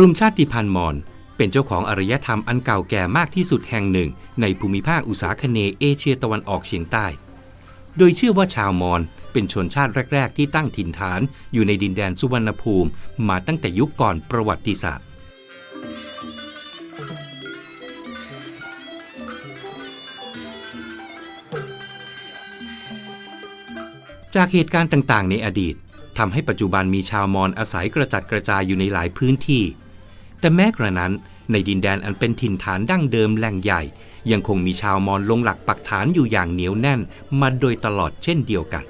กลุ่มชาติพันธุ์มอญเป็นเจ้าของอารยธรรมอันเก่าแก่มากที่สุดแห่งหนึ่ง ในภูมิภาคอุษาคเนเอเชียตะวันออกเฉียงใต้ โดยเชื่อว่าชาวมอญเป็นชนชาติแรก ๆ ที่ตั้งถิ่นฐานอยู่ในดินแดนสุวรรณภูมิมาตั้งแต่ยุคก่อนประวัติศาสตร์ จากเหตุการณ์ต่างๆ ในอดีตทำให้ปัจจุบันมีชาวมอญอาศัยกระจัดกระจายอยู่ในหลายพื้นที่ แต่แม้กระนั้นในดินแดนอันเป็นถิ่นฐานดั้งเดิมแหล่งใหญ่ ยังคงมีชาวมอญลงหลักปักฐานอยู่อย่างเหนียวแน่นมาโดยตลอดเช่นเดียวกัน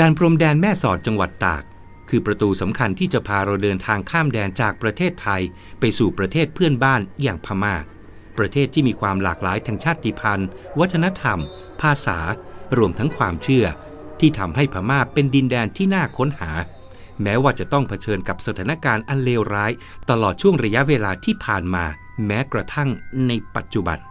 ด่านพรมแดนแม่สอดจังหวัดตาก คือประตูสำคัญที่จะพาเราเดินทางข้ามแดนจากประเทศไทย ไปสู่ประเทศเพื่อนบ้านอย่างพม่า ประเทศที่มีความหลากหลายทางชาติพันธุ์ วัฒนธรรม ภาษา รวมทั้งความเชื่อ ที่ทำให้พม่าเป็นดินแดนที่น่าค้นหา แม้ว่าจะต้องเผชิญกับสถานการณ์อันเลวร้าย ตลอดช่วงระยะเวลาที่ผ่านมา แม้กระทั่งในปัจจุบัน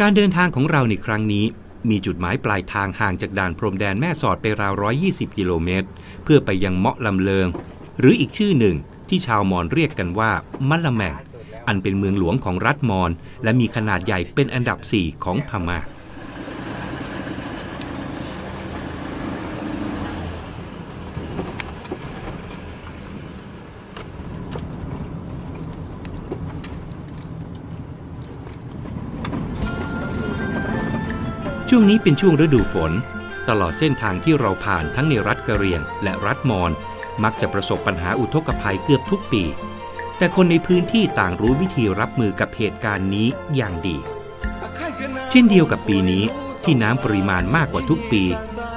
การเดินทางของเราในครั้งนี้ มีจุดหมายปลายทางห่างจากด่านพรมแดนแม่สอดไปราว 120 กิโลเมตร เพื่อไปยังเมาะลำเลิง หรืออีกชื่อหนึ่งที่ชาวมอญเรียกกันว่ามะละแมงอันเป็นเมืองหลวงของรัฐมอญและมีขนาดใหญ่เป็นอันดับ 4 ของพม่า วงนี้เป็นช่วงฤดูฝน ตลอดเส้นทางที่เราผ่านทั้งในรัฐกะเรียง และรัฐมอญมักจะประสบปัญหาอุทกภัยเกือบทุกปี แต่คนในพื้นที่ต่างรู้วิธีรับมือกับเหตุการณ์นี้อย่างดี เช่นเดียวกับปีนี้ที่น้ำปริมาณมากกว่าทุกปี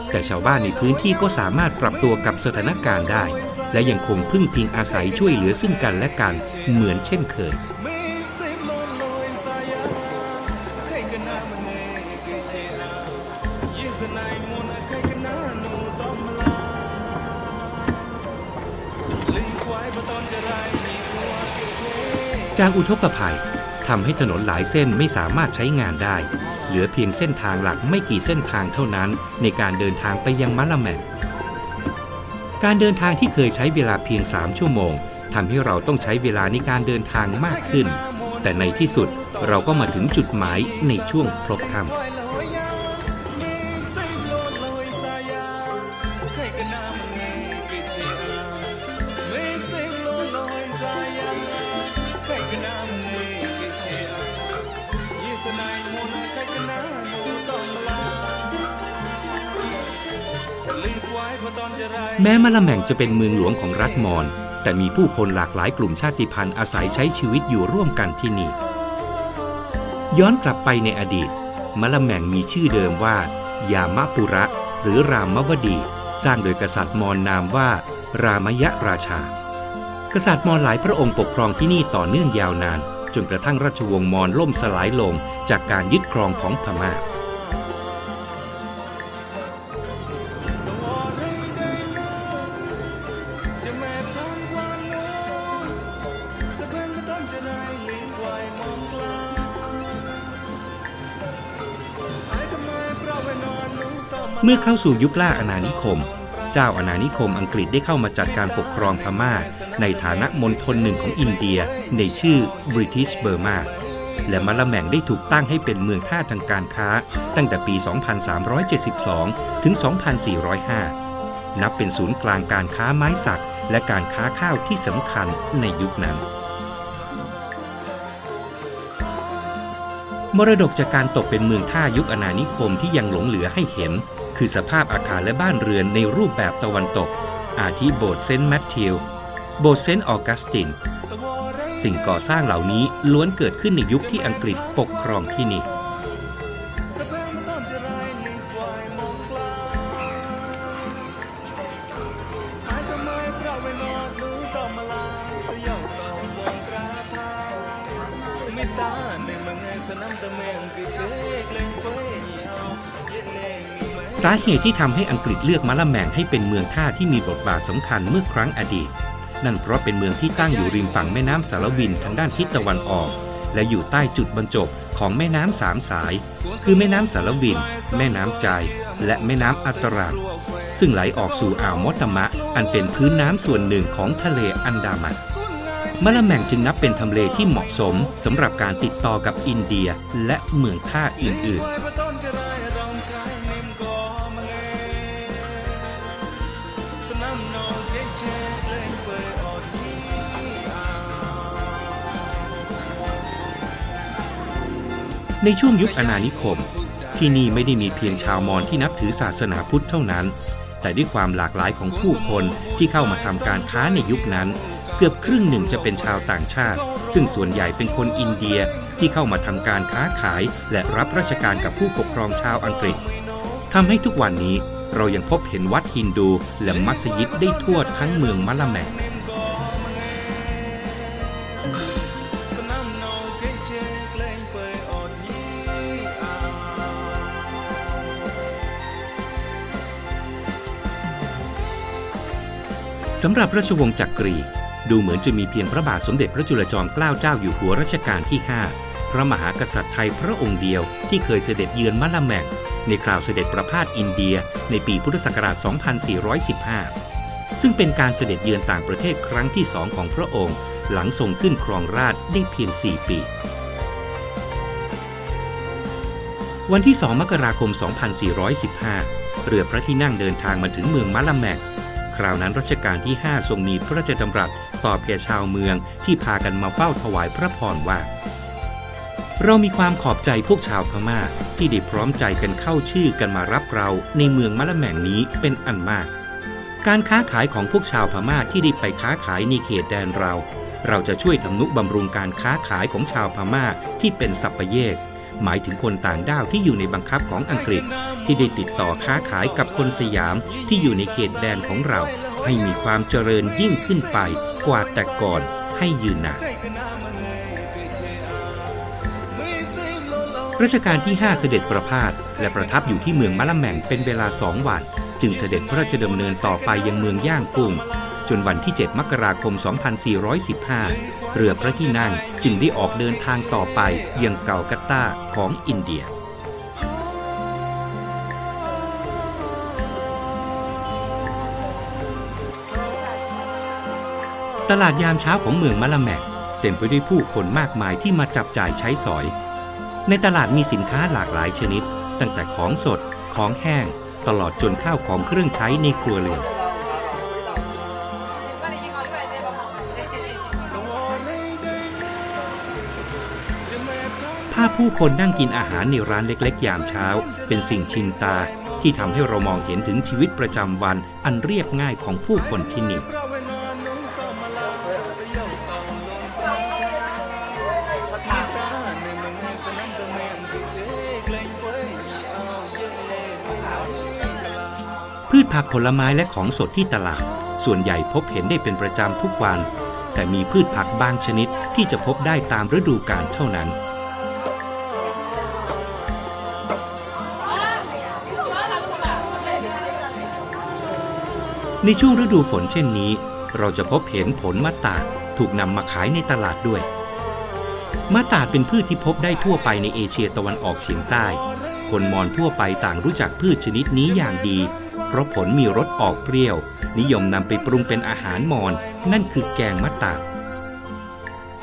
แต่ชาวบ้านในพื้นที่ก็สามารถปรับตัวกับสถานการณ์ได้ และยังคงพึ่งพิงอาศัยช่วยเหลือซึ่งกันและกันเหมือนเช่นเคย จากอุทกภัยทำให้ถนนหลายเส้นไม่สามารถใช้งานได้ เหลือเพียงเส้นทางหลักไม่กี่เส้นทางเท่านั้น ในการเดินทางไปยังมะละแมงการเดินทางที่เคยใช้เวลาเพียง 3 ชั่วโมงทำให้เราต้องใช้เวลาในการเดินทางมากขึ้น แต่ในที่สุดเราก็มาถึงจุดหมายในช่วงพลบค่ำ แม้มะละแม่งจะเป็นเมืองหลวงของรัฐมอญแต่มีผู้คนหลากหลายกลุ่มชาติพันธุ์อาศัยใช้ชีวิตอยู่ร่วมกันที่นี่ ย้อนกลับไปในอดีต มะละแม่งมีชื่อเดิมว่า ยามะปุระ หรือรามวดี สร้างโดยกษัตริย์มอญนามว่า รามยะราชา กษัตริย์มอญหลายพระองค์ปกครองที่นี่ต่อเนื่องยาวนาน จนกระทั่งราชวงศ์มอญล่มสลายลงจากการยึดครองของพม่า เมื่อเข้าสู่ยุคล่าอาณานิคม เจ้าอาณานิคมอังกฤษได้เข้ามาจัดการปกครองพม่า ในฐานะมณฑลหนึ่งของอินเดีย ในชื่อ British Burma และมะละแมงได้ถูกตั้งให้เป็นเมืองท่าทางการค้า ตั้งแต่ปี 2372 ถึง 2405 นับเป็นศูนย์กลางการค้าไม้สัก และการค้าข้าวที่สำคัญในยุคนั้น มรดกจากการตกเป็นเมืองท่ายุคอาณานิคมที่ยังหลงเหลือให้เห็น คือสภาพอาคารและบ้านเรือนในรูปแบบตะวันตก อาทิโบสถ์เซนต์แมทธิวโบสถ์เซนต์ออกัสติน สิ่งก่อสร้างเหล่านี้ล้วนเกิดขึ้นในยุคที่อังกฤษปกครองที่นี่ สาเหตุที่ทำให้อังกฤษเลือกมะละแมงให้เป็นเมืองท่าที่มีบทบาทสำคัญเมื่อครั้งอดีต นั่นเพราะเป็นเมืองที่ตั้งอยู่ริมฝั่งแม่น้ำสารวินทางด้านทิศตะวันออก และอยู่ใต้จุดบรรจบของแม่น้ำสามสาย คือแม่น้ำสารวิน แม่น้ำจาย และแม่น้ำอัตรานซึ่งไหลออกสู่อ่าวมอตตมะ อันเป็นพื้นน้ำส่วนหนึ่งของทะเลอันดามันมะละแมงจึงนับเป็นทำเลที่เหมาะสมสำหรับการติดต่อกับอินเดียและเมืองท่าอื่นๆ ในช่วงยุคอาณานิคม ที่นี่ไม่ได้มีเพียงชาวมอญที่นับถือศาสนาพุทธเท่านั้น แต่ด้วยความหลากหลายของผู้คนที่เข้ามาทำการค้าในยุคนั้น เกือบครึ่งหนึ่งจะเป็นชาวต่างชาติ ซึ่งส่วนใหญ่เป็นคนอินเดียที่เข้ามาทำการค้าขาย และรับราชการกับผู้ปกครองชาวอังกฤษทำให้ทุกวันนี้เรายังพบเห็นวัดฮินดูและมัสยิดได้ทั่วทั้งเมืองมะละแม สำหรับราชวงศ์จักรี ดูเหมือนจะมีเพียงพระบาทสมเด็จพระจุลจอมเกล้าเจ้าอยู่หัวรัชกาลที่ 5 พระมหากษัตริย์ไทยพระองค์เดียวที่เคยเสด็จเยือนมะละแมงในคราวเสด็จประพาสอินเดียในปีพุทธศักราช 2415 ซึ่งเป็นการเสด็จเยือนต่างประเทศครั้งที่สองของพระองค์ หลังทรงขึ้นครองราชได้เพียง 4 ปี วันที่ 2 มกราคม 2415 เรือพระที่นั่งเดินทางมาถึงเมืองมะละแมง คราวนั้นรัชกาลที่ 5 ทรงมีพระราชดำรัสตอบแก่ชาวเมืองที่พากันมาเฝ้าถวายพระพรว่า เรามีความขอบใจพวกชาวพม่าที่ได้พร้อมใจกันเข้าชื่อกันมารับเราในเมืองมะละแมงนี้เป็นอันมาก การค้าขายของพวกชาวพม่าที่ได้ไปค้าขายในเขตแดนเรา เราจะช่วยทำนุบำรุงการค้าขายของชาวพม่าที่เป็นสัปเยก หมายถึงคนต่างด้าวที่อยู่ในบังคับของอังกฤษ ที่ได้ติดต่อค้าขายกับคนสยามที่อยู่ในเขตแดนของเรา ให้มีความเจริญยิ่งขึ้นไปกว่าแต่ก่อนให้ยืนนานรัชเอามีสิ่งโลโลรัชกาลที่ 5 เสด็จประพาสและประทับอยู่ที่เมืองมะละแมงเป็นเวลาสองวัน จึงเสด็จพระราชดำเนินต่อไปยังเมืองย่างกุ้ง จนวันที่ 7 มกราคม 2415 เรือพระที่นั่งจึงได้ออกเดินทางต่อไปยังเกากัตตาของอินเดียตลาดยามเช้าของเมืองมะละแมกเต็มไปด้วยผู้คนมากมายที่มาจับจ่ายใช้สอย ในตลาดมีสินค้าหลากหลายชนิด ตั้งแต่ของสด ของแห้ง ตลอดจนข้าวของเครื่องใช้ในครัวเรือนาพผู้คนนั่งกินอาหารในร้านเล็กๆ ยามเช้า เป็นสิ่งชินตาที่ทำให้เรามองเห็นถึงชีวิตประจำวันอันเรียบง่ายของผู้คนที่นี่พืชผักผลไม้และของสดที่ตลาด ส่วนใหญ่พบเห็นได้เป็นประจำทุกวัน แต่มีพืชผักบางชนิดที่จะพบได้ตามฤดูกาลเท่านั้น ในช่วงฤดูฝนเช่นนี้ เราจะพบเห็นผลมะตาดถูกนำมาขายในตลาดด้วยมะตาดเป็นพืชที่พบได้ทั่วไปในเอเชียตะวันออกเฉียงใต้ คนมอญทั่วไปต่างรู้จักพืชชนิดนี้อย่างดี เพราะผลมีรสออกเปรี้ยว นิยมนำไปปรุงเป็นอาหารมอญนั่นคือแกงมะตาด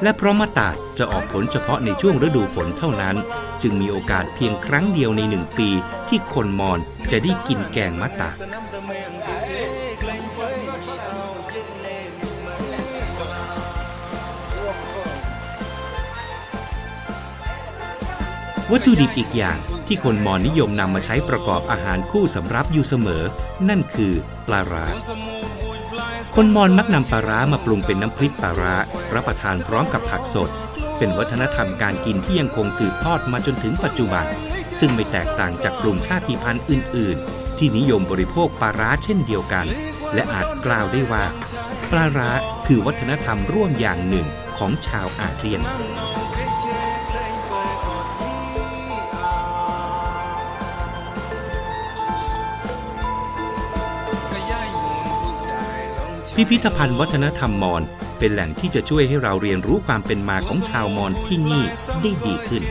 และเพราะมะตาดจะออกผลเฉพาะในช่วงฤดูฝนเท่านั้น จึงมีโอกาสเพียงครั้งเดียวในหนึ่งปีที่คนมอญจะได้กินแกงมะตาด วัตถุดิบอีกอย่างที่คนมอญนิยมนำมาใช้ประกอบอาหารคู่สำรับอยู่เสมอ นั่นคือปลาร้าคนมอญมักนำปลาร้ามาปรุงเป็นน้ำพริกปลาร้ารับประทานพร้อมกับผักสด เป็นวัฒนธรรมการกินที่ยังคงสืบทอดมาจนถึงปัจจุบัน ซึ่งไม่แตกต่างจากกลุ่มชาติพันธุ์อื่น ๆ ที่นิยมบริโภคปลาร้าเช่นเดียวกัน และอาจกล่าวได้ว่า ปลาร้าคือวัฒนธรรมร่วมอย่างหนึ่งของชาวอาเซียน พิพิธภัณฑ์วัฒนธรรมมอญเป็นแหล่งที่จะช่วยให้เราเรียนรู้ความเป็นมาของชาวมอญที่นี่ได้ดีขึ้น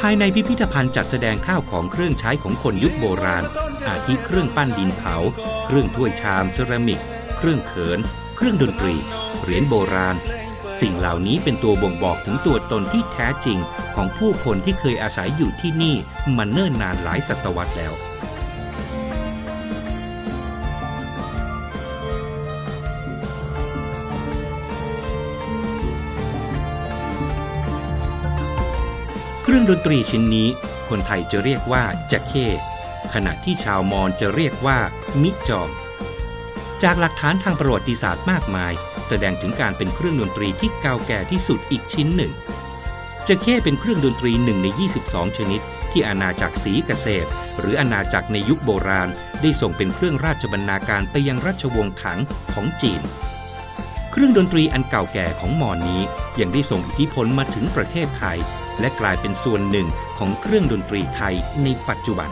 ภายในพิพิธภัณฑ์จัดแสดงข้าวของเครื่องใช้ของคนยุคโบราณ อาทิเครื่องปั้นดินเผา เครื่องถ้วยชามเซรามิก เครื่องเขิน เครื่องดนตรี เหรียญโบราณ สิ่งเหล่านี้เป็นตัวบ่งบอกถึงตัวตนที่แท้จริงของผู้คนที่เคยอาศัยอยู่ที่นี่มาเนิ่นนานหลายศตวรรษแล้วเครื่องดนตรีชิ้นนี้ คนไทยจะเรียกว่าจักเข้ขณะที่ชาวมอญจะเรียกว่า มิจอม จากหลักฐานทางประวัติศาสตร์มากมาย แสดงถึงการเป็นเครื่องดนตรีที่เก่าแก่ที่สุดอีกชิ้นหนึ่งจักเข้เป็นเครื่องดนตรีหนึ่งใน 22 ชนิด ที่อาณาจักรศรีเกษตร หรืออาณาจักรในยุคโบราณ ได้ส่งเป็นเครื่องราชบรรณาการไปยังราชวงศ์ถังของจีน เครื่องดนตรีอันเก่าแก่ของมอญนี้ยังได้ส่งอิทธิพลมาถึงประเทศไทย และกลายเป็นส่วนหนึ่งของเครื่องดนตรีไทยในปัจจุบัน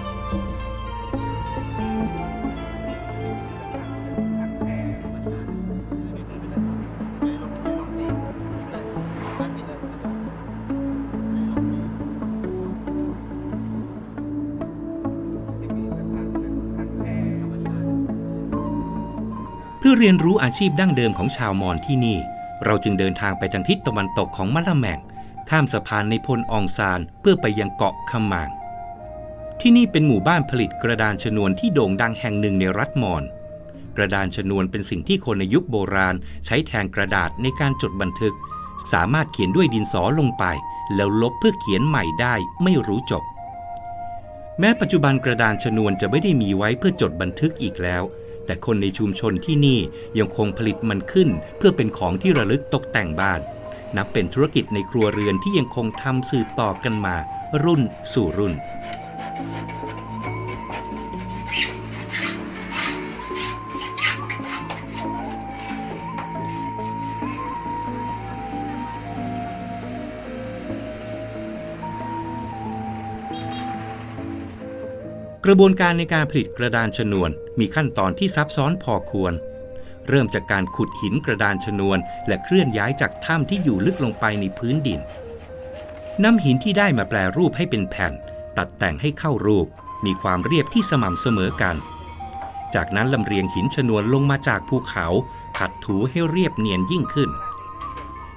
พื่อเรียนรู้อาชีพดั้งเดิมของชาวมอญที่นี่ เราจึงเดินทางไปทางทิศตะวันตกของมะละแมงข้ามสะพานในพลอองซานเพื่อไปยังเกาะคำมาง ที่นี่เป็นหมู่บ้านผลิตกระดานชนวนที่โด่งดังแห่งหนึ่งในรัฐมอญกระดานชนวนเป็นสิ่งที่คนในยุคโบราณ ใช้แทนกระดาษในการจดบันทึก สามารถเขียนด้วยดินสอลงไป แล้วลบเพื่อเขียนใหม่ได้ไม่รู้จบ แม้ปัจจุบันกระดานชนวนจะไม่ได้มีไว้เพื่อจดบันทึกอีกแล้ว แต่คนในชุมชนที่นี่ยังคงผลิตมันขึ้น เพื่อเป็นของที่ระลึกตกแต่งบ้าน นับเป็นธุรกิจในครัวเรือนที่ยังคงทำสืบต่อกันมา รุ่นสู่รุ่น กระบวนการในการผลิตกระดานชนวนมีขั้นตอนที่ซับซ้อนพอควร เริ่มจากการขุดหินกระดานชนวน และเคลื่อนย้ายจากถ้ำที่อยู่ลึกลงไปในพื้นดินนำหินที่ได้มาแปลรูปให้เป็นแผ่น ตัดแต่งให้เข้ารูป มีความเรียบที่สม่ำเสมอกัน จากนั้นลำเรียงหินชนวนลงมาจากภูเขา ขัดถูให้เรียบเนียนยิ่งขึ้น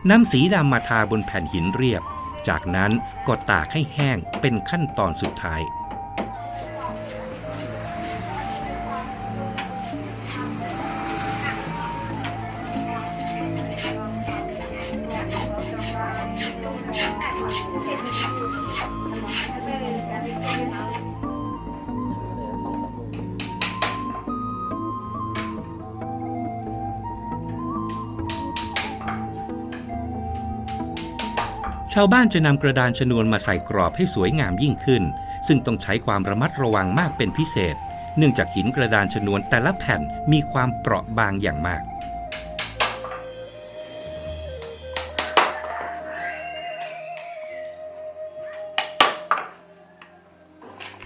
นำสีดำมาทาบนแผ่นหินเรียบ จากนั้นก็ตากให้แห้งเป็นขั้นตอนสุดท้าย ชาวบ้านจะนำกระดานชนวนมาใส่กรอบให้สวยงามยิ่งขึ้น ซึ่งต้องใช้ความระมัดระวังมากเป็นพิเศษ เนื่องจากหินกระดานชนวนแต่ละแผ่นมีความเปราะบางอย่างมาก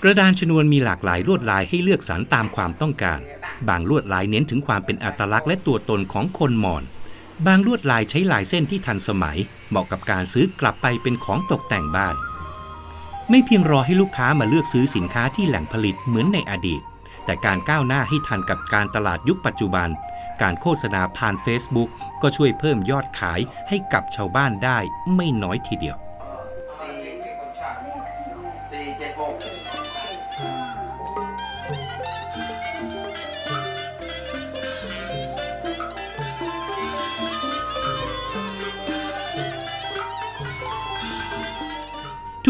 กระดานชนวนมีหลากหลายลวดลายให้เลือกสรรตามความต้องการ บางลวดลายเน้นถึงความเป็นอัตลักษณ์และตัวตนของคนมอญ บางลวดลายใช้ลายเส้นที่ทันสมัย เหมาะกับการซื้อกลับไปเป็นของตกแต่งบ้าน ไม่เพียงรอให้ลูกค้ามาเลือกซื้อสินค้าที่แหล่งผลิตเหมือนในอดีต แต่การก้าวหน้าให้ทันกับการตลาดยุคปัจจุบัน การโฆษณาผ่าน Facebook ก็ช่วยเพิ่มยอดขายให้กับชาวบ้านได้ไม่น้อยทีเดียว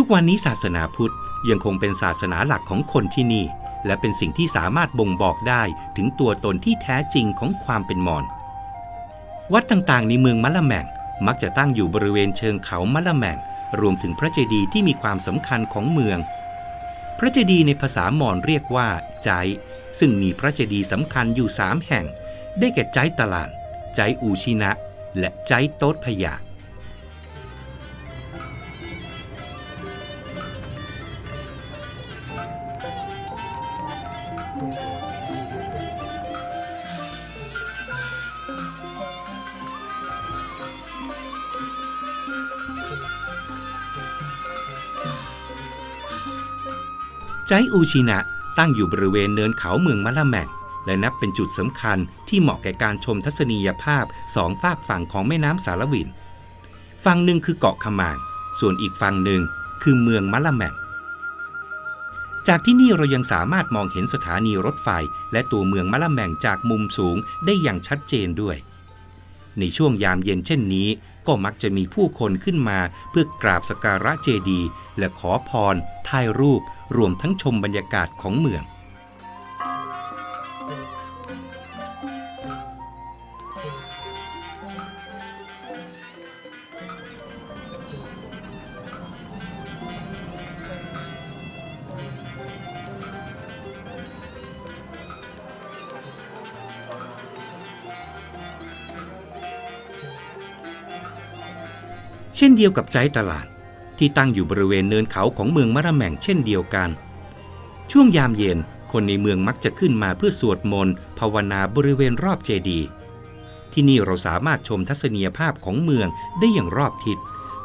กวันนี้ศาสนาพุทธยังคงเป็นศาสนาหลักของคนที่นี่ และเป็นสิ่งที่สามารถบ่งบอกได้ถึงตัวตนที่แท้จริงของความเป็นมอญวัดต่างๆ ในเมืองมะละแมงมักจะตั้งอยู่บริเวณเชิงเขามะละแมงรวมถึงพระเจดีย์ที่มีความสำคัญของเมือง พระเจดีย์ในภาษามอญเรียกว่าใจ ซึ่งมีพระเจดีย์สำคัญอยู่สามแห่ง ได้แก่ใจตลาดใจอูชินะ และใจโต๊ดพยา ใจอูชินะตั้งอยู่บริเวณเนินเขาเมืองมะละแมงและนับเป็นจุดสำคัญที่เหมาะแก่การชมทัศนียภาพสองฝากฝั่งของแม่น้ำสารวิน ฝั่งหนึ่งคือเกาะขมางส่วนอีกฝั่งหนึ่งคือเมืองมะละแมงจากที่นี่เรายังสามารถมองเห็นสถานีรถไฟ และตัวเมืองมะละแมงจากมุมสูงได้อย่างชัดเจนด้วย ในช่วงยามเย็นเช่นนี้ ก็มักจะมีผู้คนขึ้นมาเพื่อกราบสกการะเจดีย์และขอพรถ่ายรูป รวมทั้งชมบรรยากาศของเมือง เช่นเดียวกับใจตลาด ที่ตั้งอยู่บริเวณเนินเขาของเมืองมะระแม่งเช่นเดียวกัน ช่วงยามเย็นคนในเมืองมักจะขึ้นมาเพื่อสวดมนต์ภาวนาบริเวณรอบเจดีย์ที่นี่เราสามารถชมทัศนียภาพของเมืองได้อย่างรอบทิศ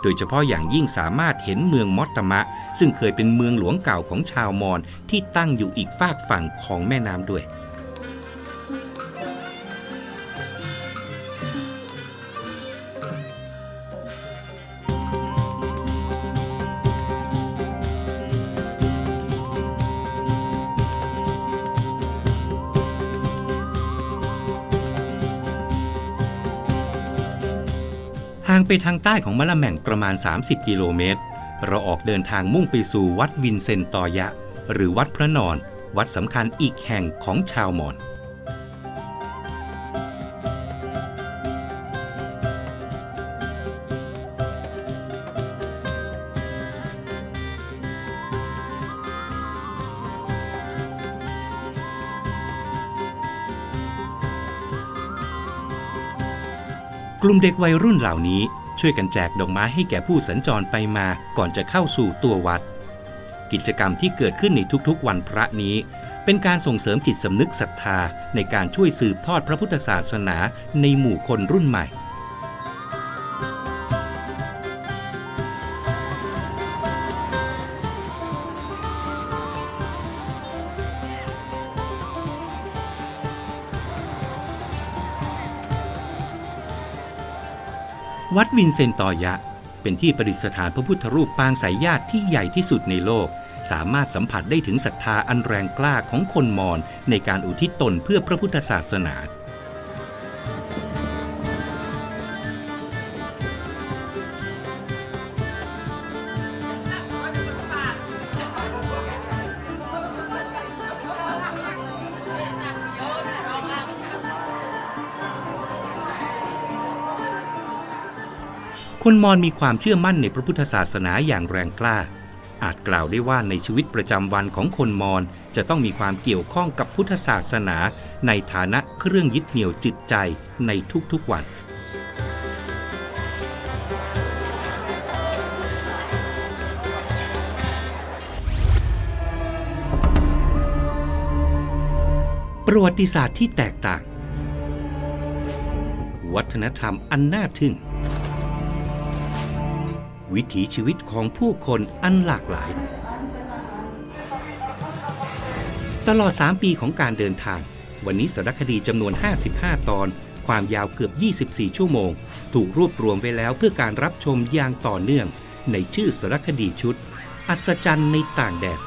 โดยเฉพาะอย่างยิ่งสามารถเห็นเมืองมอตตมะ ซึ่งเคยเป็นเมืองหลวงเก่าของชาวมอญที่ตั้งอยู่อีกฝากฝั่งของแม่น้ำด้วย ไปทางใต้ของมะละแม่งประมาณ 30 กิโลเมตร เราออกเดินทางมุ่งไปสู่วัดวินเซนตอยะ หรือวัดพระนอน วัดสำคัญอีกแห่งของชาวมอญกลุ่มเด็กวัยรุ่นเหล่านี้ ช่วยกันแจกดอกไม้ให้แก่ผู้สัญจรไปมาก่อนจะเข้าสู่ตัววัด กิจกรรมที่เกิดขึ้นในทุกๆ วันพระนี้ เป็นการส่งเสริมจิตสำนึกศรัทธาในการช่วยสืบทอดพระพุทธศาสนาในหมู่คนรุ่นใหม่ วัดวินเซนตอยะ เป็นที่ประดิษฐานพระพุทธรูปปางสายญาติที่ใหญ่ที่สุดในโลก สามารถสัมผัสได้ถึงศรัทธาอันแรงกล้าของคนมอญในการอุทิศตนเพื่อพระพุทธศาสนา คนมอญมีความเชื่อมั่นในพระพุทธศาสนาอย่างแรงกล้า อาจกล่าวได้ว่าในชีวิตประจำวันของคนมอญจะต้องมีความเกี่ยวข้องกับพุทธศาสนา ในฐานะเครื่องยึดเหนี่ยวจิตใจในทุกๆวันประวัติศาสตร์ที่แตกต่าง วัฒนธรรมอันน่าทึ่ง วิถีชีวิตของผู้คนอันหลากหลาย ตลอด 3 ปีของการเดินทาง วันนี้สารคดีจำนวน 55 ตอน ความยาวเกือบ 24 ชั่วโมง ถูกรวบรวมไว้แล้วเพื่อการรับชมอย่างต่อเนื่อง ในชื่อสารคดีชุด อัศจรรย์ในต่างแดน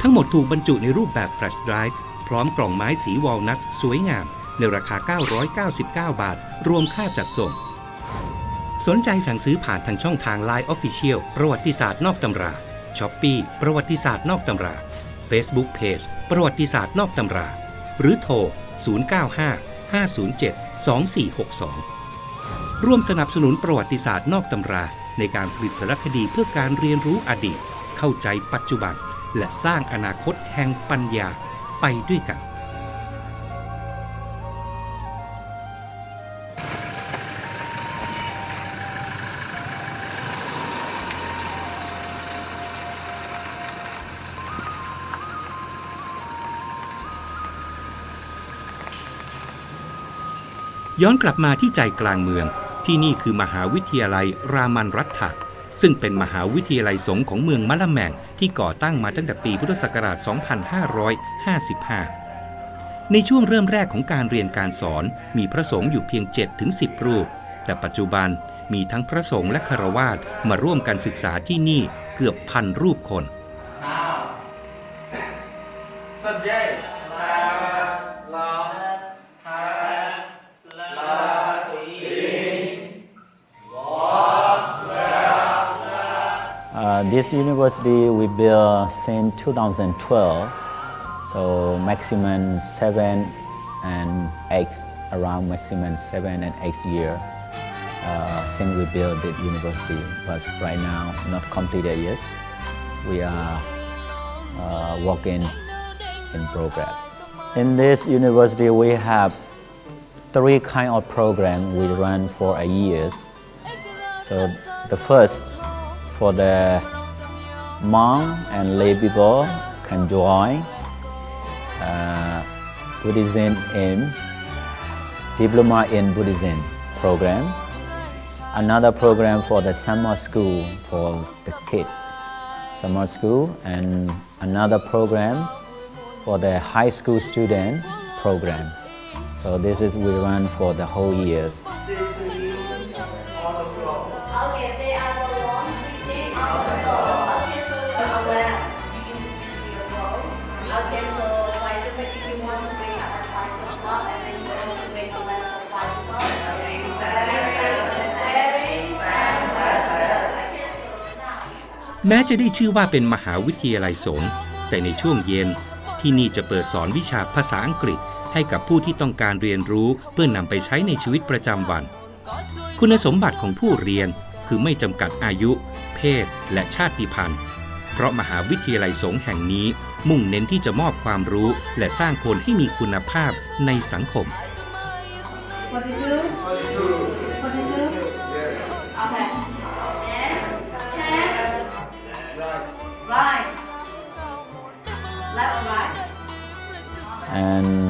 ทั้งหมดถูกบรรจุในรูปแบบแฟลชไดรฟ์พร้อมกล่องไม้สีวอลนัทสวยงาม ในราคา 999 บาท รวมค่าจัดส่ง สนใจสั่งซื้อผ่านทางช่องทาง Line Official ประวัติศาสตร์นอกตำรา s h อ p e e ประวัติศาสตร์นอกตำรา Facebook Page ประวัติศาสตร์นอกตำรา หรือโทร 095 507 2462 ร่วมสนับสนุนประวัติศาสตร์นอกตำรา ในการผลิตสารคดีเพื่อการเรียนรู้อดีต เข้าใจปัจจุบัน และสร้างอนาคตแห่งปัญญาไปด้วยกัน ย้อนกลับมาที่ใจกลางเมือง ที่นี่คือมหาวิทยาลัยรามันรัฐะซึ่งเป็นมหาวิทยาลัยสงฆ์ของเมืองมะละแมงที่ก่อตั้งมาตั้งแต่ปีพุทธศักราช 2555 ในช่วงเริ่มแรกของการเรียนการสอนมีพระสงฆ์อยู่เพียง 7-10 รูป แต่ปัจจุบันมีทั้งพระสงฆ์และคารวาสมาร่วมกันศึกษาที่นี่เกือบพันรูปคน this university we built since 2012, so maximum seven and eight, around maximum seven and eight year uh, since we built the university. But right now, not completed yet. We are uh, working in progress. In this university, we have three kind of program we run for a years. So the first for the monk and lay people can join uh, Buddhism in diploma in Buddhism program. Another program for the summer school for the kid, summer school, and another program for the high school student program. So this is we run for the whole years. Okay, แม้จะได้ชื่อว่าเป็นมหาวิทยาลัยสงฆ์แต่ในช่วงเย็นที่นี่จะเปิดสอนวิชาภาษาอังกฤษให้กับผู้ที่ต้องการเรียนรู้เพื่อนำไปใช้ในชีวิตประจำวัน คุณสมบัติของผู้เรียนคือไม่จำกัดอายุ เพศ และชาติพันธุ์ เพราะมหาวิทยาลัยสงฆ์แห่งนี้มุ่งเน้นที่จะมอบความรู้และสร้างคนให้มีคุณภาพในสังคม Forty-two. Forty-two.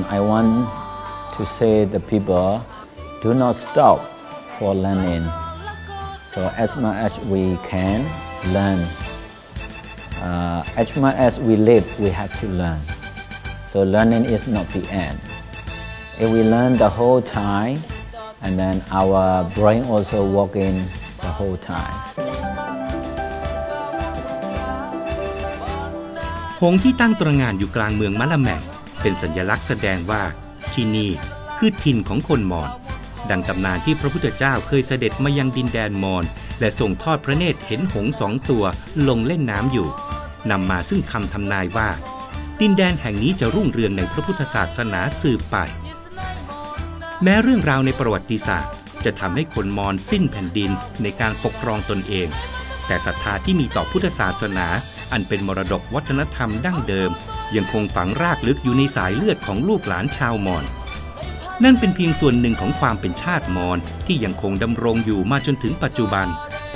And I want to say the people do not stop for learning. So as much as we can learn, uh, as much as we live, we have to learn. So learning is not the end. If we learn the whole time, and then our brain also working the whole time. หงส์ที่ตั้งตระหง่านอยู่กลางเมืองมะละแมง เป็นสัญลักษณ์แสดงว่าที่นี่คือถิ่นของคนมอญดังตำนานที่พระพุทธเจ้าเคยเสด็จมายังดินแดนมอญและทรงทอดพระเนตรเห็นหงสองตัวลงเล่นน้ำอยู่นำมาซึ่งคำทำนายว่า ดินแดนแห่งนี้จะรุ่งเรืองในพระพุทธศาสนาสืบไป แม้เรื่องราวในประวัติศาสตร์ จะทำให้คนมอญสิ้นแผ่นดินในการปกครองตนเอง แต่ศรัทธาที่มีต่อพุทธศาสนา อันเป็นมรดกวัฒนธรรมดั้งเดิม ยังคงฝังรากลึกอยู่ในสายเลือดของลูกหลานชาวมอญนั่นเป็นเพียงส่วนหนึ่งของความเป็นชาติมอญที่ยังคงดำรงอยู่มาจนถึงปัจจุบัน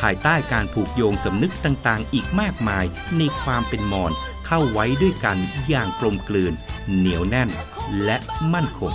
ภายใต้การผูกโยงสำนึกต่างๆ อีกมากมายในความเป็นมอญเข้าไว้ด้วยกันอย่างกลมกลืน เหนียวแน่น และมั่นคง